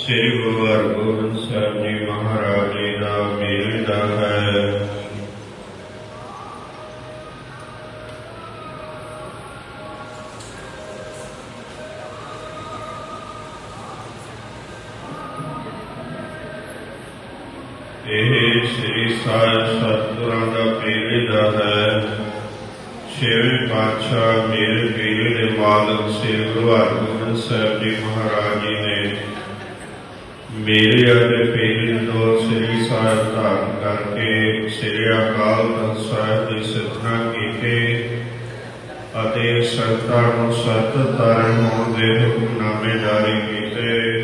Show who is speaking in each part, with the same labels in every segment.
Speaker 1: ਸ੍ਰੀ ਗੁਰੂ ਹਰਗੋਬਿੰਦ ਸਾਹਿਬ ਜੀ ਮਹਾਰਾਜ ਜੀ ਦਾ ਮੇਲ ਦਾ ਹੈ ਇਹ ਸ੍ਰੀ ਸਾਹਿਬ ਸਤਿਗੁਰਾਂ ਦਾ ਮੇਲ ਦਾ ਹੈ ਛੇਵੇਂ ਪਾਤਸ਼ਾਹ ਮੇਰੇ ਪੀਰ ਦੇ ਮਾਲਕ ਸ੍ਰੀ ਗੁਰੂ ਹਰਗੋਬਿੰਦ ਸਾਹਿਬ ਜੀ ਮਹਾਰਾਜ ਜੀ ਨੇ ਮੇਰੇ ਅਤੇ ਪੀਰ ਤੋਂ ਸ੍ਰੀ ਸਾਹਿਬ ਧਾਰਨ ਕਰਕੇ, ਸ੍ਰੀ ਅਕਾਲ ਤਖਤ ਸਾਹਿਬ ਦੀ ਸਿਰਜਣਾ ਕੀਤੀ ਅਤੇ ਸਰਤਾ ਨੂੰ ਸਤ ਤਾਰਨ ਹੋਣ ਦੇ ਹੁਕਮਨਾਮੇ ਜਾਰੀ ਕੀਤੇ।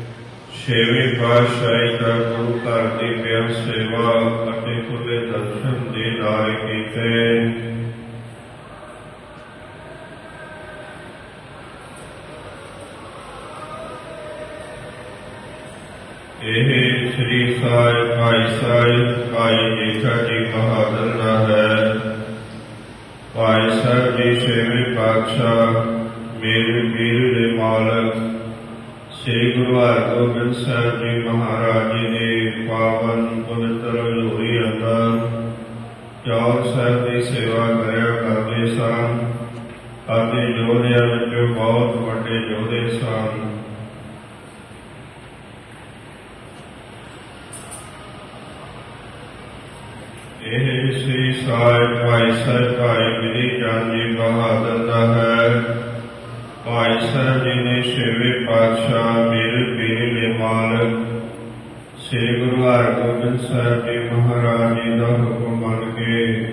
Speaker 1: ਛੇਵੇਂ ਪਾਤਸ਼ਾਹੀ ਦਾ ਗੁਰੂ ਘਰ ਦੀ ਬਿਆਨ ਸੇਵਾ ਅਤੇ ਖੁੱਲੇ ਦਰਸ਼ਨ ਦੇ ਨਾਲ ਕੀਤੇ ਇਹ ਸ੍ਰੀ ਸਾਹਿਬ ਭਾਈ ਸਾਹਿਬ ਭਾਈ ਜੇਠਾ ਜੀ ਬਹਾਦਰ ਦਾ ਹੈ ਭਾਈ ਸਾਹਿਬ ਜੀ ਛੇਵੇਂ ਪਾਤਸ਼ਾਹ ਮੇਰੇ ਪੀਰ ਦੇ ਮਾਲਕ ਸ੍ਰੀ ਗੁਰੂ ਹਰਗੋਬਿੰਦ ਸਾਹਿਬ ਜੀ ਮਹਾਰਾਜ ਜੀ ਦੇ ਪਾਵਨ ਪਵਿੱਤਰ ਹਜ਼ੂਰੀ ਅੰਦਰ ਚੌਰ ਸਾਹਿਬ ਦੀ ਸੇਵਾ ਕਰਿਆ ਕਰਦੇ ਸਨ ਅਤੇ ਯੋਧਿਆਂ ਵਿੱਚੋਂ ਬਹੁਤ ਵੱਡੇ ਯੋਧੇ ਸਨ ਇਹ ਸ੍ਰੀ ਸਾਹਿਬ ਭਾਈ ਸਾਹਿਬ ਭਾਈ ਮਿਲੀ ਚੰਦ ਜੀ ਬਹਾਦਰ ਦਾ ਹੈ। ਭਾਈ ਸਾਹਿਬ ਜੀ ਨੇ ਛੇਵੇਂ ਪਾਤਸ਼ਾਹ ਮੇਰੇ ਪੀਰ ਦੇ ਮਾਲਕ ਸ੍ਰੀ ਗੁਰੂ ਹਰਗੋਬਿੰਦ ਸਾਹਿਬ ਜੀ ਮਹਾਰਾਜ ਜੀ ਦਾ ਹੁਕਮ ਮੰਨ ਕੇ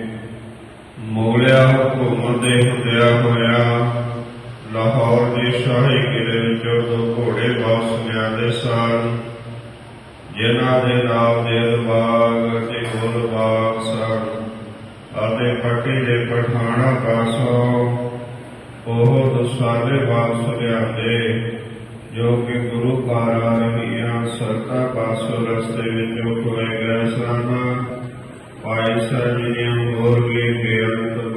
Speaker 1: ਮੋਲਿਆ ਹੁਕਮ ਦੇ ਹੁੰਦਿਆ ਹੋਇਆ ਲਾਹੌਰ ਦੇ ਸ਼ਾਹੀ ਕਿਲੇ ਵਿੱਚੋਂ ਦੋ ਘੋੜੇ ਵਾਪਸ ਲਿਆਂਦੇ ਸਨ। ਜਿਨ੍ਹਾਂ ਦੇ ਨਾਮ ਦੇ ਬਾਗ ਅਤੇ ਗੁਲ ਬਾਗ ਸਨ ਅਤੇ ਪੱਟੀ ਦੇ ਪਠਾਣਾ ਪਾਸੋਂ ਉਹ ਦਸਾਲੇ ਵਾਪਸ ਲਿਆਂਦੇ, ਜੋ ਕਿ ਗੁਰੂ ਕਾਰਾਂ ਰਹੀਆਂ ਸਰਤਾ ਪਾਸੋਂ ਰਸਤੇ ਵਿੱਚੋਂ ਖੋਏ ਗਏ ਸਨ ਭਾਈ ਸਾਹਿਬ ਜੀ ਹੋਰ ਵੀ ਬੇਅੰਤ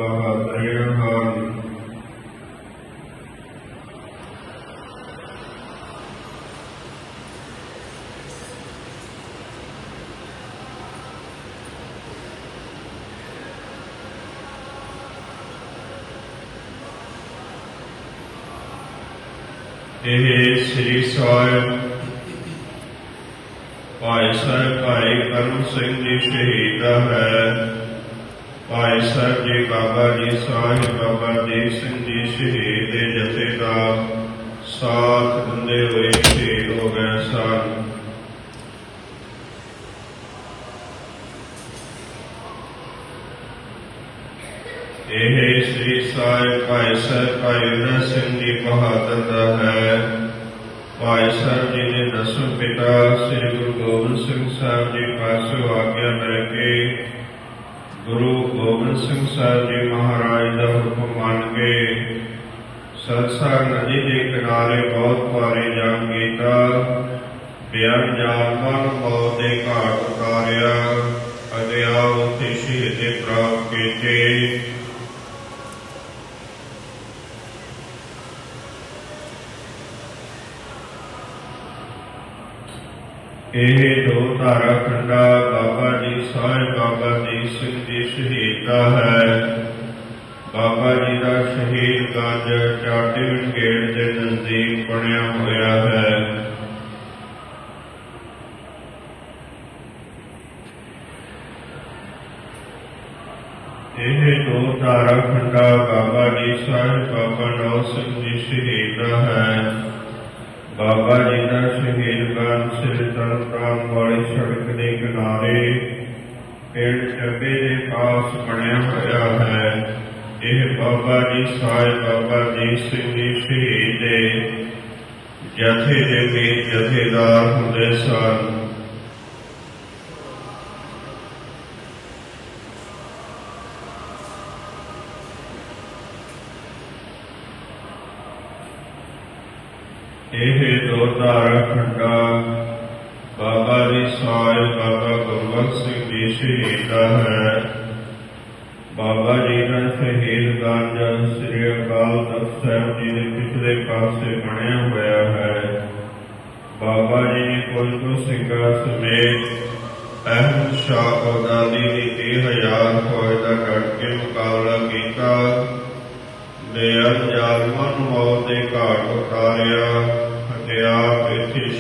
Speaker 1: ਇਹ ਸ੍ਰੀ ਸਾਹਿਬ ਭਾਈ ਸਾਹਿਬ ਭਾਈ ਕਰਮ ਸਿੰਘ ਜੀ ਸ਼ਹੀਦ ਦਾ ਹੈ। ਭਾਈ ਸਾਹਿਬ ਜੀ ਬਾਬਾ ਜੀ ਸਾਹਿਬ, ਬਾਬਾ ਦੀਪ ਸਿੰਘ ਜੀ ਸ਼ਹੀਦ ਦੇ ਜਥੇ ਦਾ ਸਾਥ ਦਿੰਦੇ ਹੋਏ ਸ਼ਹੀਦ ਹੋ ਗਏ ਸਨ ਇਹ ਸ੍ਰੀ ਸਾਹਿਬ ਭਾਈ ਸਾਹਿਬ ਭਾਈ ਉਦੈ ਸਿੰਘ ਜੀ ਬਹਾਦਰ ਦਾ ਹੈ। ਭਾਈ ਸਾਹਿਬ ਜੀ ਨੇ ਦਸਮ ਪਿਤਾ ਸ੍ਰੀ ਗੁਰੂ ਗੋਬਿੰਦ ਸਿੰਘ ਸਾਹਿਬ ਜੀ ਪਾਸੋਂ ਆਗਿਆ ਲੈ ਕੇ। ਗੁਰੂ ਗੋਬਿੰਦ ਸਿੰਘ ਸਾਹਿਬ ਜੀ ਮਹਾਰਾਜ ਦਾ ਹੁਕਮ ਮੰਨ ਕੇ ਸਰਸਾ ਨਦੀ ਦੇ ਕਿਨਾਰੇ ਬਹੁਤ ਭਾਰੀ ਜੰਗ ਕੀਤਾ। ਬਿਆਨ ਜਾਨਮਨ ਮੌਤ ਦੇ ਘਾਟ ਉਤਾਰਿਆ ਅਤੇ ਆ ਉੱਥੇ ਸ਼ਹੀਦੇ ਪ੍ਰਾਪਤ ਕੀਤੇ ਇਹ ਦੋ ਧਾਰਾ ਖੰਡਾ ਬਾਬਾ ਜੀ ਸਾਹਿਬ, ਬਾਬਾ ਦੀਪ ਸਿੰਘ ਜੀ ਸ਼ਹੀਦ ਹੈ। ਬਾਬਾ ਜੀ ਦਾ ਸ਼ਹੀਦ ਗੰਜ ਚਾਟੀਵਿੰਡ ਗੇਟ ਦੇ ਨਜ਼ਦੀਕ ਬਣਿਆ ਹੋਇਆ ਹੈ। ਇਹ ਦੋ ਧਾਰਾ ਖੰਡਾ ਬਾਬਾ ਜੀ ਸਾਹਿਬ, ਬਾਬਾ ਨੌ ਸਿੰਘ ਜੀ ਸ਼ਹੀਦ ਹੈ। بابا جی کا شہید گان سے تر تان والی سڑک کے کنارے پیڑ ڈبے کے پاس بنیا ہوا ہے یہ بابا جی سائے بابا جی سنگھ شہید جتھے جگہ جتھیدار ہوں سن ਇਹ ਦੋ ਧਾਰਾ ਖੰਡਾ ਬਾਬਾ ਜੀ ਸਾਹਿਬ ਬਾਬਾ ਗੁਰਬਖਸ਼ ਸਿੰਘ ਜੀ ਸ਼ਹੀਦ ਦਾ ਹੈ ਬਾਬਾ ਜੀ ਦਾ ਸ਼ਹੀਦ ਗੰਜ ਸ੍ਰੀ ਅਕਾਲ ਤਖਤ ਸਾਹਿਬ ਜੀ ਦੇ ਪਿਛਲੇ ਪਾਸੇ ਬਣਿਆ ਹੋਇਆ ਹੈ ਬਾਬਾ ਜੀ ਨੇ ਕੁਝ ਕੁ ਸਿੰਘਾਂ ਸਮੇਤ ਅਹਿਮਦ ਸ਼ਾਹ ਅਬਦਾਲੀ ਦੀ ਤੀਹ ਹਜ਼ਾਰ ਫੌਜ ਦਾ ਡਟ ਕੇ ਮੁਕਾਬਲਾ ਕੀਤਾ ਦਇਆਲ ਜਾਲਮਾਂ ਨੂੰ ਮੌਤ ਦੇ ਘਾਟ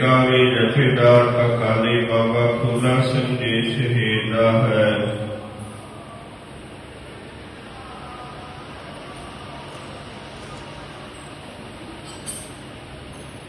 Speaker 1: گاوے جتھیدار کا کالے بابا کھولا سندیش ہیدا ہے